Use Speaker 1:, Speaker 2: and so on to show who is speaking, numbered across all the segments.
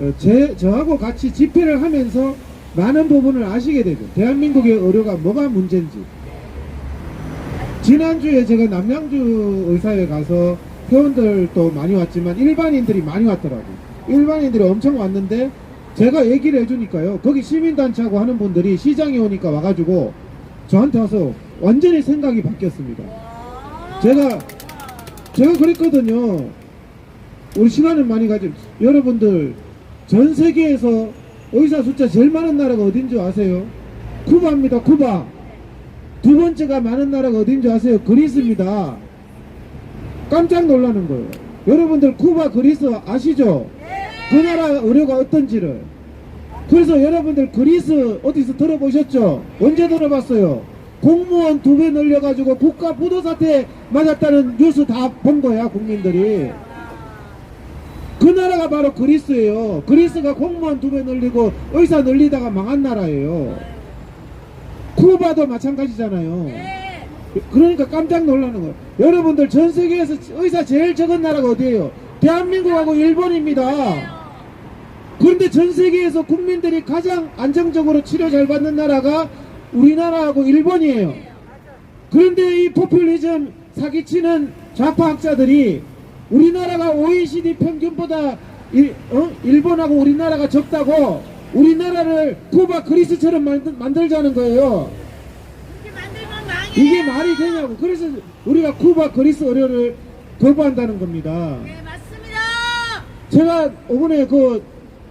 Speaker 1: 어, 제, 저하고 같이 집회를 하면서 많은 부분을 아시게 되죠. 대한민국의 의료가 뭐가 문제인지. 지난주에 제가 남양주 의사에 가서 회원들도 많이 왔지만 일반인들이 많이 왔더라고요. 일반인들이 엄청 왔는데 제가 얘기를 해주니까요. 거기 시민단체하고 하는 분들이 시장에 오니까 와가지고 저한테 와서 완전히 생각이 바뀌었습니다. 제가 제가 그랬거든요. 우리 시간은 많이 가지. 여러분들 전 세계에서 의사 숫자 제일 많은 나라가 어딘지 아세요? 쿠바입니다. 쿠바. 두 번째가 많은 나라가 어딘지 아세요? 그리스입니다. 깜짝 놀라는 거예요. 여러분들 쿠바 그리스 아시죠? 그 나라 의료가 어떤지를. 그래서 여러분들 그리스 어디서 들어보셨죠? 언제 들어봤어요? 공무원 두 배 늘려가지고 국가 부도 사태 맞았다는 뉴스 다 본 거야 국민들이. 그 나라가 바로 그리스예요. 그리스가 공무원 두 배 늘리고 의사 늘리다가 망한 나라예요. 쿠바도 마찬가지잖아요. 그러니까 깜짝 놀라는 거예요. 여러분들 전 세계에서 의사 제일 적은 나라가 어디예요? 대한민국하고 일본입니다. 그런데 전 세계에서 국민들이 가장 안정적으로 치료 잘 받는 나라가 우리나라하고 일본이에요. 그런데 이 포퓰리즘 사기치는 좌파 학자들이 우리나라가 OECD 평균보다 일, 어? 일본하고 우리나라가 적다고 우리나라를 쿠바 그리스처럼 만들, 만들 자는 거예요.
Speaker 2: 이게
Speaker 1: 말이 되냐고. 그래서 우리가 쿠바 그리스 의료를 거부한다는 겁니다.
Speaker 2: 네, 맞습니다.
Speaker 1: 제가 이번에 그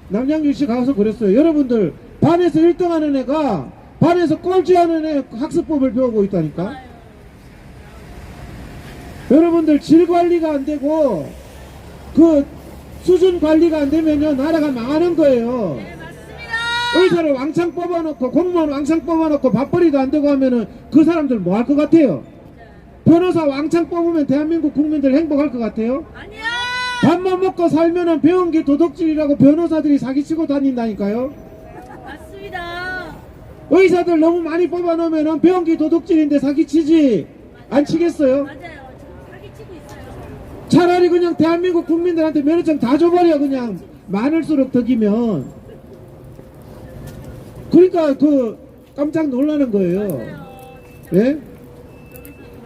Speaker 1: 남양주시 가서 그랬어요. 여러분들 반에서 1등 하는 애가 반에서 꼴찌하는 애 학습법을 배우고 있다니까. 여러분들 질 관리가 안 되고 그 수준 관리가 안 되면요 나라가 망하는 거예요.
Speaker 2: 네, 맞습니다.
Speaker 1: 의사를 왕창 뽑아놓고 공무원 왕창 뽑아놓고 밥벌이도 안 되고 하면은 그 사람들 뭐 할 것 같아요? 변호사 왕창 뽑으면 대한민국 국민들 행복할 것 같아요?
Speaker 2: 아니야.
Speaker 1: 밥만 먹고 살면은 배운 게 도덕질이라고 변호사들이 사기치고 다닌다니까요?
Speaker 2: 맞습니다.
Speaker 1: 의사들 너무 많이 뽑아놓으면은 배운 게 도덕질인데 사기치지 안 치겠어요?
Speaker 2: 맞아요.
Speaker 1: 차라리 그냥 대한민국 국민들한테 면허증 다 줘버려 그냥. 많을수록 덕이면. 그러니까 그 깜짝 놀라는 거예요. 예?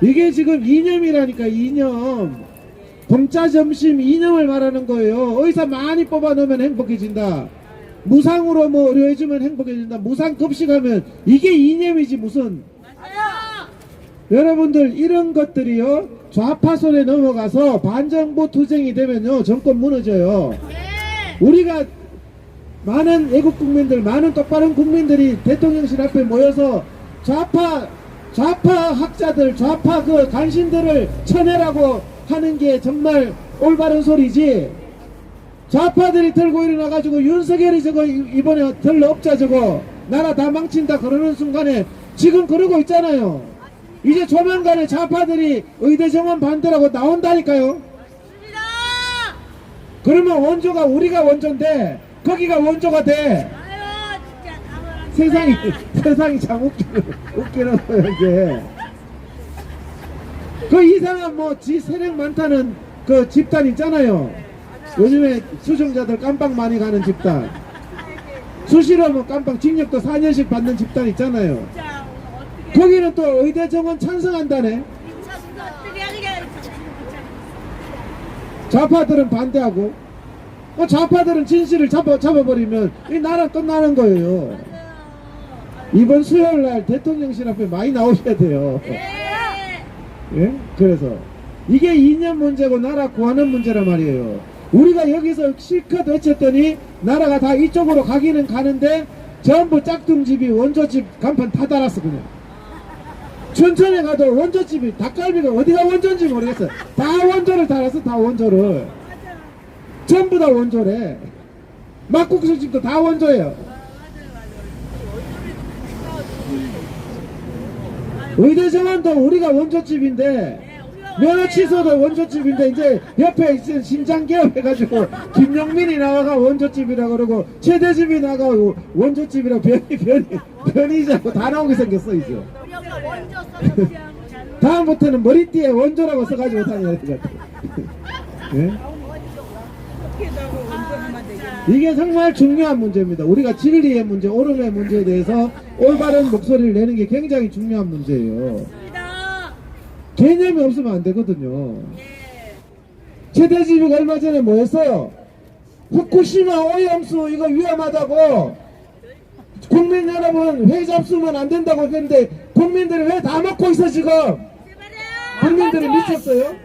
Speaker 1: 이게 지금 이념이라니까 이념. 공짜 점심 이념을 말하는 거예요. 의사 많이 뽑아 놓으면 행복해진다. 무상으로 뭐 의료해주면 행복해진다. 무상 급식하면 이게 이념이지 무슨. 여러분들 이런 것들이요 좌파 손에 넘어가서 반정부 투쟁이 되면요 정권 무너져요.
Speaker 2: 네.
Speaker 1: 우리가 많은 외국 국민들 많은 똑바른 국민들이 대통령실 앞에 모여서 좌파 좌파 학자들 좌파 그 간신들을 쳐내라고 하는 게 정말 올바른 소리지. 좌파들이 들고 일어나가지고 윤석열이 저거 이- 이번에 덜 없자 저거 나라 다 망친다 그러는 순간에 지금 그러고 있잖아요 이제 조만간에 좌파들이 의대 정원 반대라고 나온다니까요.
Speaker 2: 맞습니다.
Speaker 1: 그러면 원조가 우리가 원조인데 거기가 원조가 돼.
Speaker 2: 아유, 진짜
Speaker 1: 세상이 세상이 참 웃기는 웃기는 거예요 이게. 그 이상한 뭐 지 세력 많다는 그 집단 있잖아요. 요즘에 수정자들 깜빵 많이 가는 집단. 수시로 뭐 깜빵 징역도 4년씩 받는 집단 있잖아요 거기는 또 의대 정원 찬성한다네. 좌파들은 반대하고 어, 좌파들은 진실을 잡아, 잡아버리면 이 나라 끝나는 거예요 이번 수요일 날 대통령실 앞에 많이 나오셔야 돼요
Speaker 2: 네.
Speaker 1: 예? 그래서 이게 이념 문제고 나라 구하는 문제란 말이에요. 우리가 여기서 실컷 외쳤더니 나라가 다 이쪽으로 가기는 가는데 전부 짝퉁집이 원조집 간판 다 달았어 그냥. 춘천에 가도 원조집이 닭갈비가 어디가 원조인지 모르겠어. 다 원조를 달았어 다 원조를. 전부 다 원조래. 막국수집도 다 원조예요. 의대 정원도 우리가 원조집인데 면허 취소도 원조집인데 이제 옆에 이제 신장 개업 해가지고 김영민이 나와가 원조집이라 그러고 최대집이 나가 원조집이라 변이 변이 변이자고 다 나오게 생겼어 이제 다음부터는 머리띠에 원조라고 써가지고 다녀야 될 것 같아 예?
Speaker 2: 아, 진짜.
Speaker 1: 이게 정말 중요한 문제입니다. 우리가 진리의 문제, 옳음의 문제에 대해서 올바른 목소리를 내는 게 굉장히 중요한 문제예요. 개념이 없으면 안 되거든요.
Speaker 2: 예.
Speaker 1: 최대지비가 얼마 전에 뭐 했어요? 후쿠시마 오염수 이거 위험하다고 국민 여러분 회 잡수면 안 된다고 했는데 국민들이 왜 다 먹고 있어 지금. 국민들이 미쳤어요?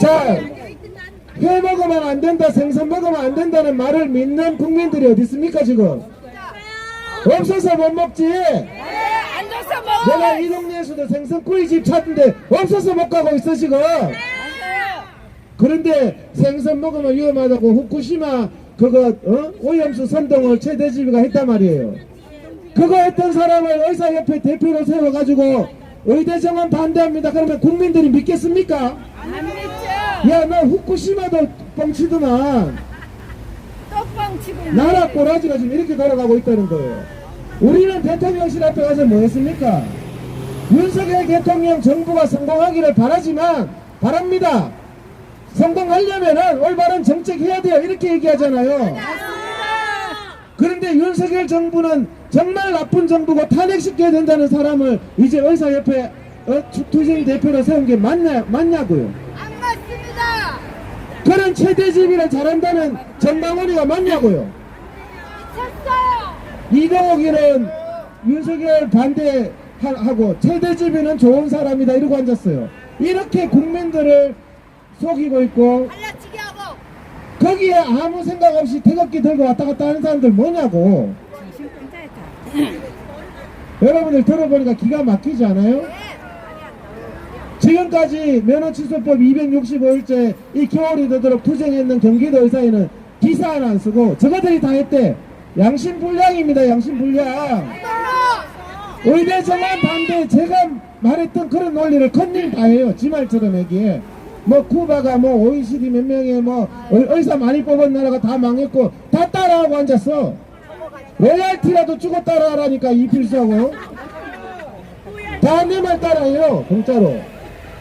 Speaker 1: 자, 회 먹으면 안 된다, 생선 먹으면 안 된다는 말을 믿는 국민들이 어디 있습니까 지금? 없어서 못 먹지. 내가 이 동네에서도 생선구이집 찾는데 없어서 못 가고 있어 지금. 그런데 생선 먹으면 위험하다고 후쿠시마 그거 어? 오염수 선동을 최대지비가 했단 말이에요. 그거 했던 사람을 의사협회 대표로 세워가지고 의대 정원 반대합니다. 그러면 국민들이 믿겠습니까?
Speaker 2: 안 믿죠.
Speaker 1: 야, 나 후쿠시마도 뻥치더만
Speaker 2: 떡방 치고.
Speaker 1: 나라 꼬라지가 지금 이렇게 돌아가고 있다는 거예요. 우리는 대통령실 앞에 가서 뭐 했습니까? 윤석열 대통령 정부가 성공하기를 바라지만 바랍니다. 성공하려면은 올바른 정책 해야 돼요. 이렇게 얘기하잖아요. 그런데 윤석열 정부는 정말 나쁜 정부고 탄핵시켜야 된다는 사람을 이제 의사협회 어, 투- 투쟁 대표로 세운 게 맞냐, 맞냐고요.
Speaker 2: 안 맞습니다.
Speaker 1: 그런 최대집이를 잘한다는 정방원이가 맞냐고요.
Speaker 2: 쳤어요.
Speaker 1: 이동욱이는 윤석열 반대하고 최대집이는 좋은 사람이다 이러고 앉았어요. 이렇게 국민들을 속이고 있고. 거기에 아무 생각 없이 태극기 들고 왔다 갔다 하는 사람들 뭐냐고. 여러분들 들어보니까 기가 막히지 않아요? 지금까지 면허취소법 265일째 이 겨울이 되도록 투쟁했는 경기도 의사에는 기사 하나 안 쓰고 저거들이 다 했대. 양심불량입니다. 양심불량. 의대 정원 반대 제가 말했던 그런 논리를 컨닝 다 해요. 지 말처럼 얘기해. 뭐 쿠바가 뭐 OECD 몇 명에 뭐 의- 의사 많이 뽑은 나라가 다 망했고 다 따라하고 앉았어. 로얄티라도 주고 따라하라니까 이필수하고 다내말 따라해요 공짜로.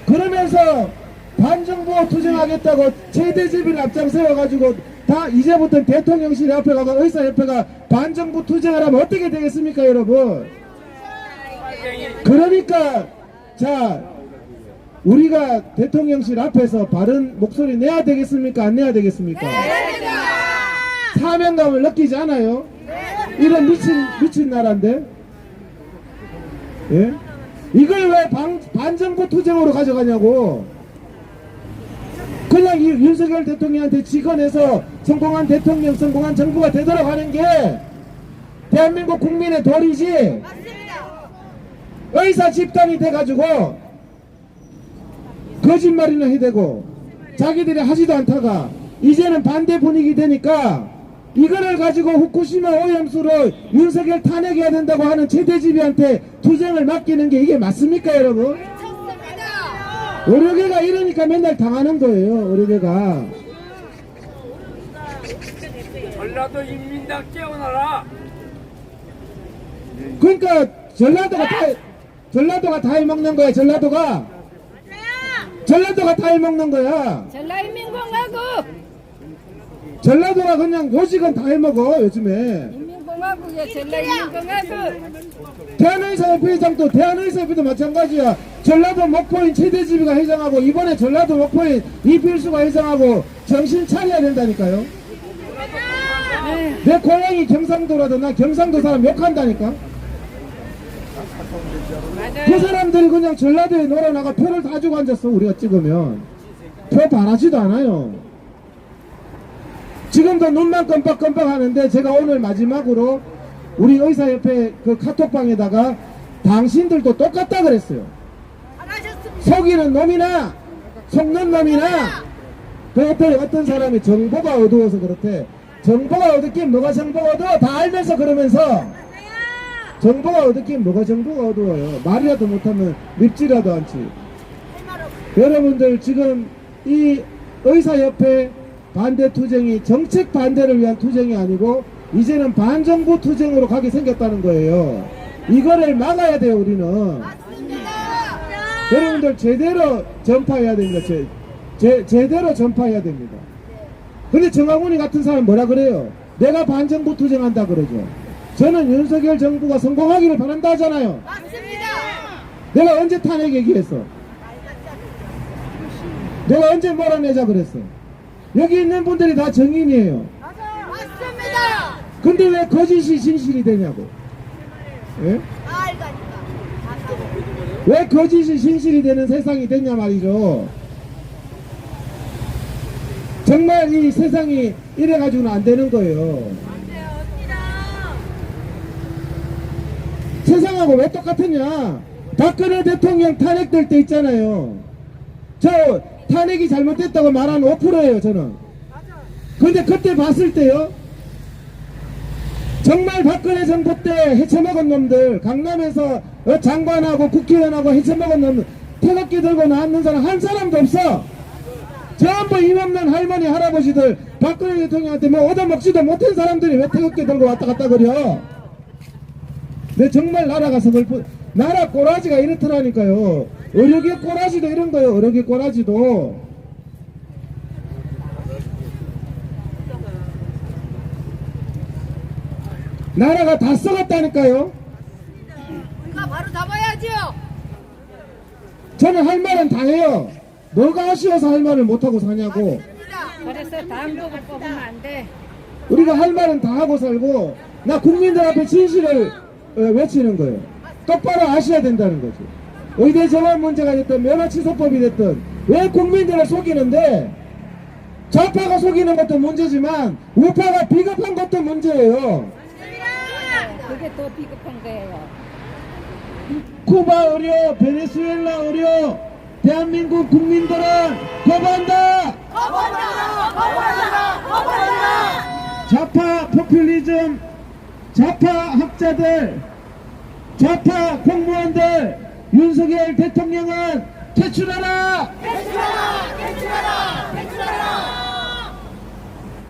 Speaker 1: 그러면서 반정부 투쟁하겠다고 최대집을 앞장 세워가지고 다 이제부터 대통령실 앞에 가고 의사협회가 반정부 투쟁을 하면 어떻게 되겠습니까 여러분? 그러니까 자 우리가 대통령실 앞에서 바른 목소리 내야 되겠습니까? 안 내야 되겠습니까? 사명감을 느끼지 않아요 이런 미친 미친 나라인데? 예? 이걸 왜 반, 반정부 투쟁으로 가져가냐고? 그냥 이 윤석열 대통령한테 직언해서 성공한 대통령 성공한 정부가 되도록 하는 게 대한민국 국민의 도리지? 의사 집단이 돼가지고 거짓말이나 해대고 자기들이 하지도 않다가 이제는 반대 분위기 되니까 이거를 가지고 후쿠시마 오염수로 윤석열 탄핵해야 된다고 하는 최대집이한테 투쟁을 맡기는 게 이게 맞습니까 여러분? 의료계가 이러니까 맨날 당하는 거예요 의료계가
Speaker 3: 전라도 인민당 깨어나라.
Speaker 1: 그러니까 전라도가 다 전라도가 다 해먹는 거야 전라도가 전라도가 다 해먹는 거야
Speaker 2: 전라인민공화국.
Speaker 1: 전라도가 그냥 요식은 다 해먹어 요즘에.
Speaker 2: 인민공화국이야. 전라인민공화국.
Speaker 1: 대한의사협회 회장도 대한의사협회도 마찬가지야. 전라도 목포인 최대집이가 회장하고 이번에 전라도 목포인 이필수가 회장하고 정신 차려야 된다니까요. 내 고향이 경상도라도 나 경상도 사람 욕한다니까. 그 사람들이 그냥 전라도에 놀아나가 표를 다 주고 앉았어 우리가 찍으면. 표 바라지도 않아요 지금도 눈만 껌뻑껌뻑 하는데 제가 오늘 마지막으로 우리 의사협회 그 카톡방에다가 당신들도 똑같다 그랬어요. 속이는 놈이나 속는 놈이나 그 어떤, 어떤 사람이 정보가 어두워서 그렇대. 정보가 어둡긴 뭐가 정보가 어두워? 다 알면서 그러면서. 정보가 어둡긴 뭐가 정보가 어두워요. 말이라도 못하면 밉지라도 않지. 여러분들 지금 이 의사협회 반대 투쟁이 정책 반대를 위한 투쟁이 아니고 이제는 반정부 투쟁으로 가게 생겼다는 거예요 이거를 막아야 돼요 우리는 여러분들 제대로 전파해야 됩니다. 제, 제, 제대로 전파해야 됩니다. 근데 정학훈이 같은 사람 뭐라 그래요? 내가 반정부 투쟁한다 그러죠. 저는 윤석열 정부가 성공하기를 바란다 하잖아요.
Speaker 2: 맞습니다.
Speaker 1: 내가 언제 탄핵 얘기했어? 내가 언제 몰아내자 그랬어? 여기 있는 분들이 다 정인이에요.
Speaker 2: 맞습니다.
Speaker 1: 근데 왜 거짓이 진실이 되냐고? 예?
Speaker 2: 알가니까.
Speaker 1: 왜 거짓이 진실이 되는 세상이 됐냐 말이죠. 정말 이 세상이 이래가지고는 안 되는 거예요. 세상하고 왜 똑같으냐? 박근혜 대통령 탄핵될 때 있잖아요. 저 탄핵이 잘못됐다고 말한 5%예요, 저는. 근데 그때 봤을 때요. 정말 박근혜 정부 때 해쳐먹은 놈들, 강남에서 어, 장관하고 국회의원하고 해쳐먹은 놈들, 태극기 들고 나왔는 사람 한 사람도 없어. 전부 힘없는 할머니, 할아버지들, 박근혜 대통령한테 뭐 얻어먹지도 못한 사람들이 왜 태극기 들고 왔다 갔다 그려? 내 정말 나라가 서글프, 나라 꼬라지가 이렇더라니까요. 의료계 꼬라지도 이런 거예요, 의료계 꼬라지도. 나라가 다 썩었다니까요.
Speaker 2: 우리가 바로 잡아야죠.
Speaker 1: 저는 할 말은 다 해요. 뭐가 아쉬워서 할 말을 못하고 사냐고.
Speaker 2: 그래서 당국을 뽑으면 안 돼.
Speaker 1: 우리가 할 말은 다 하고 살고, 나 국민들 앞에 진실을 어, 외치는 거예요. 똑바로 아셔야 된다는 거죠. 의대 정원 문제가 됐든 면허 취소법이 됐든 왜 국민들을 속이는데 좌파가 속이는 것도 문제지만 우파가 비겁한 것도 문제예요.
Speaker 2: 그게 더 비급한 거예요.
Speaker 1: 쿠바 의료, 베네수엘라 의료, 대한민국 국민들은 거부한다!
Speaker 2: 거부한다! 거부한다! 거부한다!
Speaker 1: 좌파 포퓰리즘, 좌파 학자들, 좌파 공무원들, 윤석열 대통령은 퇴출하라! 퇴출하라! 퇴출하라!
Speaker 2: 퇴출하라!